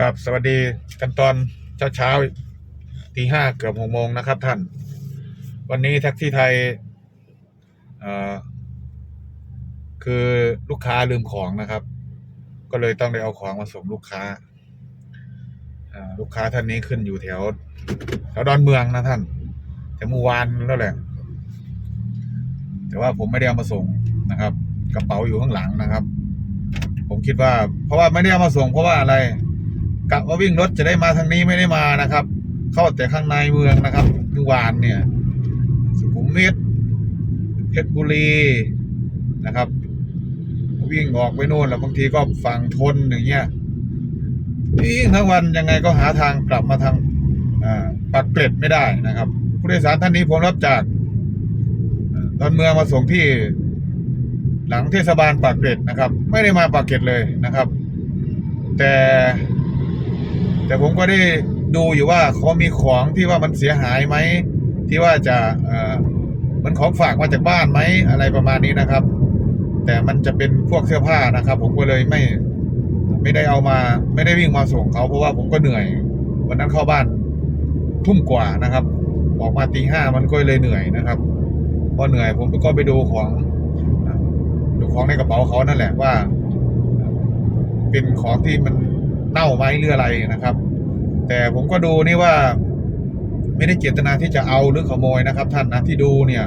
กับสวัสดีกันตอนเช้าเช้าตีห้าเกือบหกโมงนะครับท่าน วันนี้แท็กซี่ไทยคือลูกค้าลืมของนะครับ ก็เลยต้องได้เอาของมาส่งลูกค้าอ่าลูกค้าท่านนี้ขึ้นอยู่แถวแถวดอนเมืองนะท่านแต่เมื่อวานแล้วแหละ แต่ว่าผมไม่ได้เอามาส่งนะครับ กระเป๋าอยู่ข้างหลังนะครับ ผมคิดว่า เพราะว่าไม่ได้เอามาส่งเพราะว่าอะไร กะว่าวิ่งรถจะได้มาทางนี้ไม่ได้มานะครับ เข้าแต่ข้างในเมืองนะครับเมื่อวานเนี่ย สุขุมวิทเพชรบุรีนะครับ วิ่งออกไปโน่นแล้วบางทีก็ฝั่งทนอย่างเงี้ยวิ่งทั้งวันยังไงก็หาทางกลับมาทางอ่าปักเกร็ดไม่ได้นะครับ ผู้โดยสารท่านนี้ผมรับจากเอ่อดอนเมืองมาส่งที่หลังเทศบาลปากเกร็ดนะครับ ไม่ได้มาปากเกร็ดเลยนะครับ แต่ แต่ผมก็ได้ดูอยู่ว่าเขามีของที่ว่ามันเสียหายไหมที่ว่าจะเอ่อมันของฝากมาจากบ้านไหมอะไรประมาณนี้นะครับ แต่มันจะเป็นพวกเสื้อผ้านะครับ ผมก็เลยไม่ไม่ได้เอามาไม่ได้วิ่งมาส่งเขาเพราะว่าผมก็เหนื่อย วันนั้นเข้าบ้านทุ่มกว่านะครับ ออกมาตีห้ามันก็เลยเหนื่อยนะครับพอเหนื่อยผมก็ไปดูของดูของในกระเป๋าเขานั่นแหละว่า เป็นของที่มัน เน่าไหมหรืออะไรนะครับ แต่ผมก็ดูนี่ว่า ไม่ได้เจตนาที่จะเอาหรือขโมยนะครับ ท่านนะที่ดูเนี่ย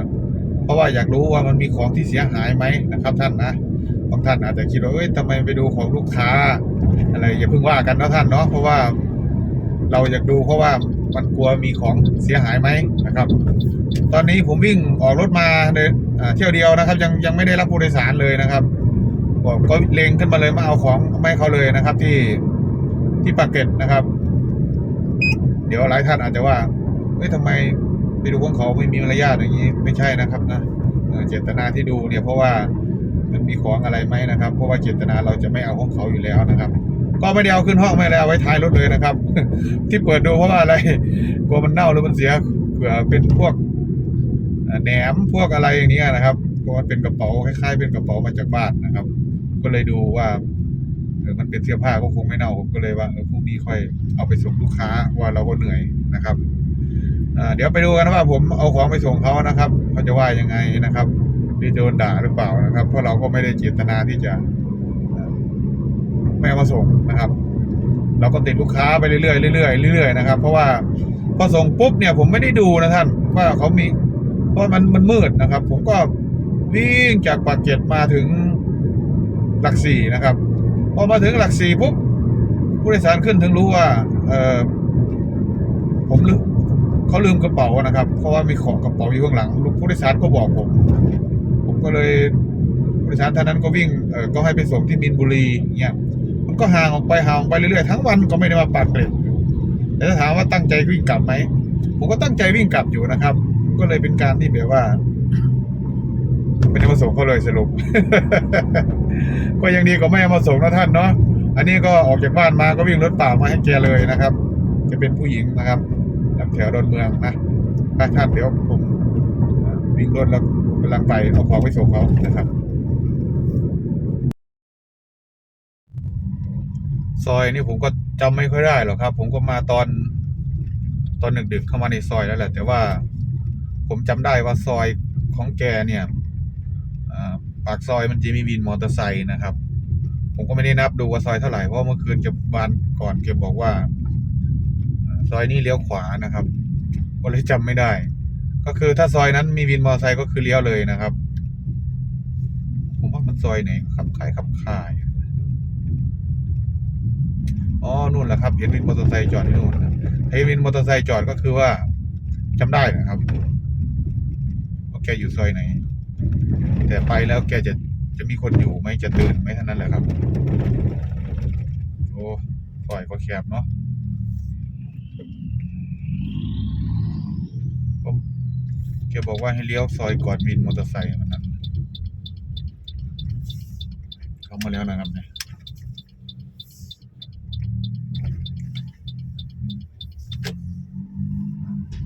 เพราะว่าอยากรู้ว่ามันมีของที่เสียหายไหมนะครับ ท่านนะบางท่านอาจจะคิดว่าเอ้ยทำไมไปดูของลูกค้า อะไรอย่าเพิ่งว่ากันนะท่านเนาะเพราะว่า เราอยากดูเพราะว่ามันกลัวมีของเสียหายไหมนะครับ ตอนนี้ผมวิ่งออกรถมาเดินอ่าเที่ยวเดียวนะครับ ยังยังไม่ได้รับผู้โดยสารเลยนะครับผมก็เลงขึ้นมาเลยมาเอาของไม่เขาเลยนะครับ ที่ ที่ปากเกร็ดนะครับ เดี๋ยวหลายท่านอาจจะว่าเฮ้ยทำไมไปดูของเขาไม่มีมารยาทอย่างนี้ไม่ใช่นะครับนะเจตนาที่ดูเนี่ยเพราะว่ามันมีของอะไรไหมนะครับ เพราะว่าเจตนาเราจะไม่เอาของเขาอยู่แล้วนะครับ ก็ไม่ได้เอาขึ้นห้องไม่ได้เอาไว้ท้ายรถเลยนะครับ ที่เปิดดูเพราะว่าอะไรกลัวมันเน่าหรือมันเสียเผื่อเป็นพวกแหนมพวกอะไรอย่างนี้นะครับเพราะมันเป็นกระเป๋าคล้ายๆ เป็นกระเป๋ามาจากบ้านนะครับ ก็เลยดูว่า ออมันเป็นเสื้อผ้าก็คงไม่เน่าผมก็เลยว่าเออพรุ่งนี้ค่อยเอาไปส่งลูกค้าว่าเราก็เหนื่อยนะครับอ่าเดี๋ยวไปดูกันว่าผมเอาของไปส่งเขานะครับเขาจะว่ายังไงนะครับหรือจะโดนด่าหรือเปล่านะครับ เพราะเราก็ไม่ได้เจตนาที่จะไม่เอามาส่งนะครับ เราก็ติดลูกค้าไปเรื่อยๆเรื่อยๆเรื่อยๆนะครับ เพราะว่าพอส่งปุ๊บเนี่ยผมไม่ได้ดูนะท่านว่าเขามี เพราะมันมันมืดนะครับ ผมก็วิ่งจากปากเกร็ดมาถึงหลักสี่นะครับ พอมาถึงหลักสี่ปุ๊บผู้โดยสารขึ้นถึงรู้ว่า เออผมลืมเขาลืมกระเป๋านะครับ เพราะว่ามีของกระเป๋าอยู่ข้างหลังผู้โดยสารก็บอกผม ผมก็เลยผู้โดยสารท่านนั้นก็วิ่งเออก็ให้ไปส่งที่มินบุรีเงี้ยมันก็ห่างออกไปห่างออกไปเรื่อยๆทั้งวันก็ไม่ได้มาปากเกร็ดแต่ถ้าถามว่าตั้งใจวิ่งกลับไหมผมก็ตั้งใจวิ่งกลับอยู่นะครับ ก็เลยเป็นการที่แบบว่า ส่งเขาเลยสรุป ก็ยังดีกว่าไม่เอามาส่งนะท่านเนาะอันนี้ก็ออกจากบ้านมาก็วิ่งรถเปล่ามาให้แกเลยนะครับ จะเป็นผู้หญิงนะครับแถวดอนเมืองนะถ้าท่านเดี๋ยวผมวิ่งรถแล้วกำลังไปเอาของไปส่งเขานะครับ ซอยนี่ผมก็จำไม่ค่อยได้หรอกครับ ผมก็มาตอนตอนดึกๆเข้ามาในซอยแล้วแหละ แต่ว่า ผมจำได้ว่าซอยของแกเนี่ย ปากซอยมันจะมีวินมอเตอร์ไซค์นะครับ ผมก็ไม่ได้นับดูว่าซอยเท่าไหร่เพราะเมื่อคืนเก็บวันก่อนเก็บบอกว่า ซอยนี้เลี้ยวขวานะครับก็เลยจำไม่ได้ ก็คือถ้าซอยนั้นมีวินมอเตอร์ไซค์ก็คือเลี้ยวเลยนะครับ ผมว่ามันซอยไหนขับขายขับค่ายอ๋อนู่นแหละครับเห็นวินมอเตอร์ไซค์จอดที่นู่นนะเห็นวินมอเตอร์ไซค์จอดก็คือว่าจำได้นะครับว่าแกอยู่ซอยไหน แต่ไปแล้วแกจะจะมีคนอยู่ไหมจะตื่นไหมเท่านั้นแหละครับ โอ้ซอยก็แคบเนาะแกบอกว่าให้เลี้ยวซอยก่อนวินมอเตอร์ไซค์มันนั้นเข้ามาแล้วนะครับเนี่ย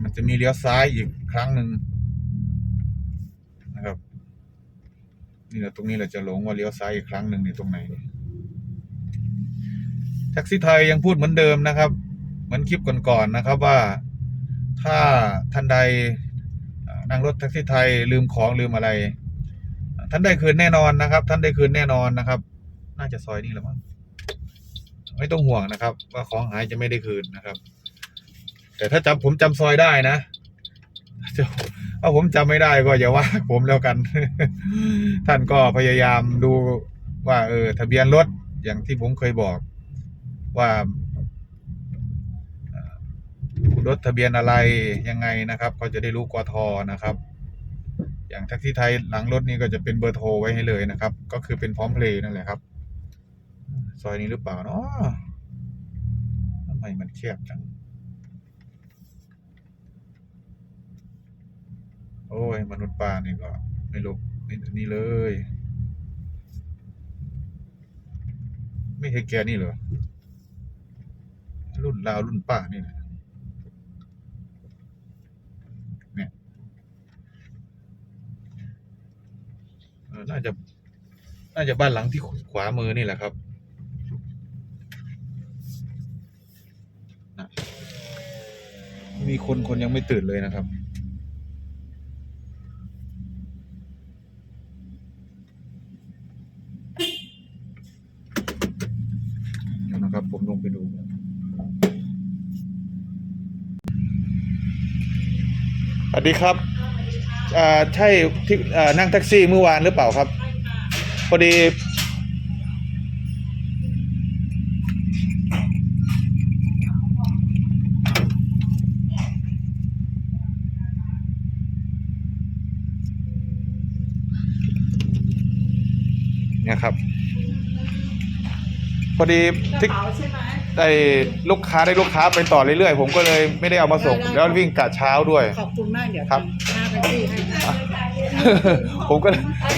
มันจะมีเลี้ยวซ้ายอีกครั้งหนึ่ง นี่แหละตรงนี้เราจะหลงว่าเลี้ยวซ้ายอีกครั้งหนึ่งในตรงไหนแท็กซี่ไทยยังพูดเหมือนเดิมนะครับ เหมือนคลิปก่อนๆนะครับว่าถ้าท่านใดนั่งรถแท็กซี่ไทยลืมของลืมอะไร ท่านได้คืนแน่นอนนะครับ ท่านได้คืนแน่นอนนะครับ น่าจะซอยนี้แหละมั้งไม่ต้องห่วงนะครับ ว่าของหายจะไม่ได้คืนนะครับ แต่ถ้าจำผมจำซอยได้นะ ถ้าผมจำไม่ได้ก็อย่าว่า ผมแล้วกัน ท่านก็พยายามดูว่า เออ ทะเบียนรถอย่างที่ผมเคยบอก ว่ารถทะเบียนอะไรยังไงนะครับเขาจะได้รู้กทนะครับ อย่างแท็กซี่ไทยหลังรถนี่ก็จะเป็นเบอร์โทรไว้ให้เลยนะครับ ก็คือเป็นพร้อมเพลย์นั่นแหละครับ ซอยนี้หรือเปล่าเนาะทำไมมันแคบจัง โอ้ย มนุษย์ป้านี่ก็ไม่รู้นี่นี่เลย ไม่ใช่แกนี่เหรอ รุ่นราวรุ่นป้านี่แหละเนี่ยน่าจะ น่าจะบ้านหลังที่ขวามือนี่แหละครับมีคนคนยังไม่ตื่นเลยนะครับ เดี๋ยว นะครับ ผมลงไปดูสวัสดีครับอ่าใช่ที่อ่านั่งแท็กซี่เมื่อวานหรือเปล่าครับ พอดีเนี่ยครับ พอดีกระที่เป๋าใช่ไหมได้ลูกค้าได้ลูกค้าไปต่อเรื่อยๆ ผมก็เลยไม่ได้เอามาส่ง แล้ววิ่งกะเช้าด้วย ขอบคุณมากเดี๋ยวครับ ทำหน้าแท็กซี่ให้นะผมก็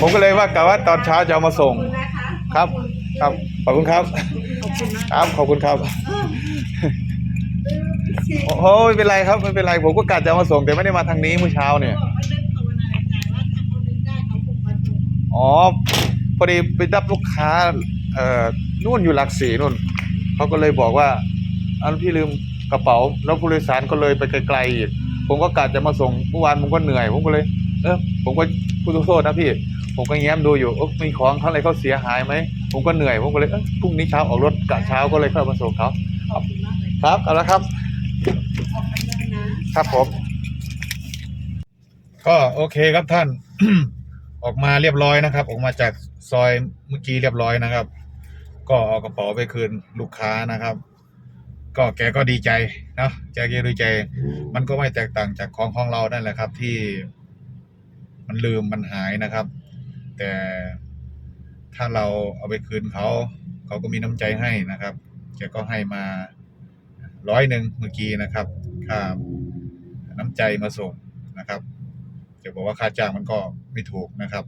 ผมก็เลยว่ากะว่าตอนเช้าจะเอามาส่งครับ ครับ ขอบคุณครับ ขอบคุณมากครับ ขอบคุณครับ โอ้โหไม่เป็นไรครับ ไม่เป็นไร ผมก็กะจะเอามาส่ง แต่ไม่ได้มาทางนี้เมื่อเช้าเนี่ยไม่ได้ภาวนาในใจว่าถ้าเขานึกได้เขาคงมาส่งอ๋อ พอดีไปรับลูกค้า เอ่อนู่นอยู่หลักสี่นู่นเขาก็เลยบอกว่าอันพี่ลืมกระเป๋า แล้วผู้โดยสารก็เลยไปไกลๆอีกผมก็กะจะมาส่งเมื่อวานผมก็เหนื่อยผมก็เลย เออผมก็พูดโทษนะพี่ ผมก็แง้มดูอยู่เออมีของเขาอะไรเขาเสียหายไหมผมก็เหนื่อยผมก็เลยเออพรุ่งนี้เช้าออกรถกะเช้าก็เลยเข้ามาส่งเขาขอบคุณมากเลยครับเอาละครับออกไปเลยนะครับผม ก็โอเคครับท่าน ออกมาเรียบร้อยนะครับ ออกมาจากซอยเมื่อกี้เรียบร้อยนะครับ ก็เอากระเป๋าไปคืนลูกค้านะครับ ก็แกก็ดีใจนะแกก็ดีใจ มันก็ไม่แตกต่างจากของของเรานั่นแหละครับ ที่มันลืมมันหายนะครับ แต่ถ้าเราเอาไปคืนเขา เขาก็มีน้ำใจให้นะครับแกก็ให้มาร้อยหนึ่งเมื่อกี้นะครับค่าน้ำใจมาส่งนะครับจะบอกว่าค่าจ้างมันก็ไม่ถูกนะครับ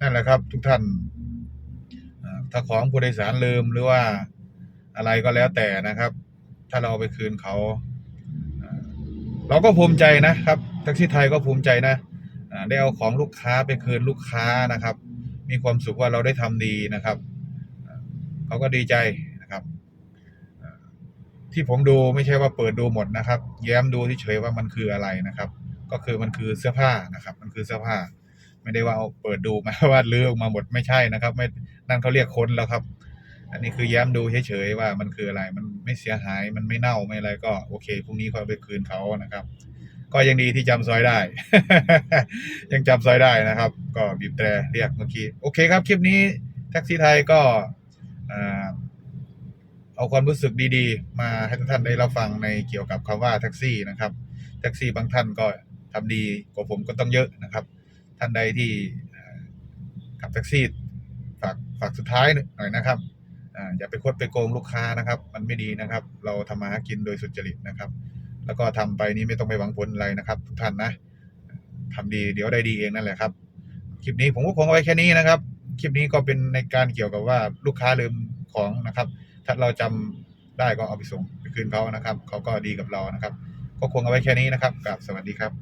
นั่นแหละครับ ทุกท่าน ถ้าของผู้โดยสารลืมหรือว่าอะไรก็แล้วแต่นะครับ ถ้าเราเอาไปคืนเขา เราก็ภูมิใจนะครับแท็กซี่ไทยก็ภูมิใจนะได้เอาของลูกค้าไปคืนลูกค้านะครับ มีความสุขว่าเราได้ทำดีนะครับเขาก็ดีใจนะครับ ที่ผมดูไม่ใช่ว่าเปิดดูหมดนะครับ แย้มดูเฉยๆว่ามันคืออะไรนะครับ ก็คือมันคือเสื้อผ้านะครับ มันคือเสื้อผ้า ไม่ได้ว่าเอาเปิดดูมาว่าลื้อออกมาหมดไม่ใช่นะครับ ไม่นั่นเขาเรียกค้นแล้วครับ อันนี้คือแย้มดูเฉยๆว่ามันคืออะไรมันไม่เสียหายมันไม่เน่าไม่อะไรก็โอเคพรุ่งนี้เขาเอาไปคืนเขานะครับ ก็ยังดีที่จำซอยได้ ยังจำซอยได้นะครับ ก็บีบแตรเรียกเมื่อกี้โอเคครับคลิปนี้แท็กซี่ไทยก็เอาความรู้สึกดีๆ มาให้ทุกท่านได้รับฟังในเกี่ยวกับคำว่าแท็กซี่นะครับ แท็กซี่บางท่านก็ทำดีกว่าผมก็ต้องเยอะนะครับ ท่านใดที่ขับแท็กซี่ฝากฝากสุดท้ายหน่อยนะครับอย่าไปคดไปโกงลูกค้านะครับ มันไม่ดีนะครับ เราทำมาหากินโดยสุจริตนะครับ แล้วก็ทำไปนี้ไม่ต้องไปหวังผลอะไรนะครับทุกท่านนะทำดีเดี๋ยวได้ดีเองนั่นแหละครับ คลิปนี้ผมก็คงเอาไว้แค่นี้นะครับ คลิปนี้ก็เป็นในการเกี่ยวกับว่าลูกค้าลืมของนะครับ ถ้าเราจำได้ก็เอาไปส่งไปคืนเขานะครับเขาก็ดีกับเรานะครับ ก็คงเอาไว้แค่นี้นะครับกับสวัสดีครับ